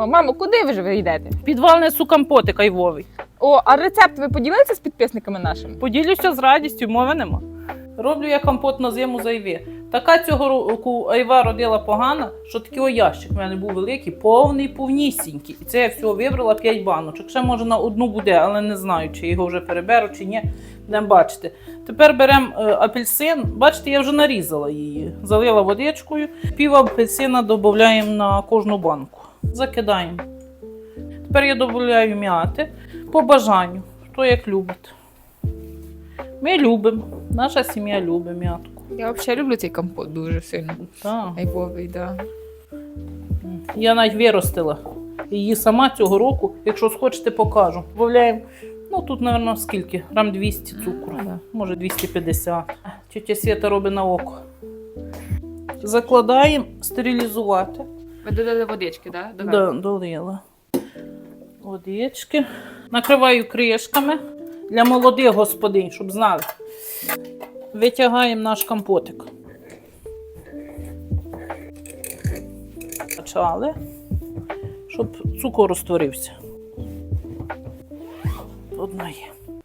О, мамо, куди ви ж ви йдете? Підвал несу компоти кайвовий. О, а рецепт ви поділилися з підписниками нашими? Поділюся з радістю, мови нема. Роблю я компот на зиму з айви. Така цього року айва родила погана, що такий о ящик в мене був великий, повний, повнісінький. І це я всього вибрала 5 баночок. Ще може на одну буде, але не знаю, чи його вже переберу, чи ні. Будемо бачити. Тепер беремо е, апельсин. Бачите, я вже нарізала її. Залила водичкою. Пів апельсина додаємо на кожну банку. Закидаємо. Тепер я додаю м'яти по бажанню, хто як любить. Ми любимо. Наша сім'я любить м'ятку. Я взагалі люблю цей компот дуже сильно. Так. Да. Я навіть виростила її сама цього року. Якщо схочете, покажу. Добавляємо, ну тут, мабуть, скільки? Грам 200 цукру. Ага. Може 250. Тетя Свята робить на око. Закладаємо стерилізувати. Ви додали водички, так? Да? Да, долила. Водички. Накриваю кришками для молодих господинь, щоб знали. Витягаємо наш компотик. Почали, щоб цукор розтворився. Одна є.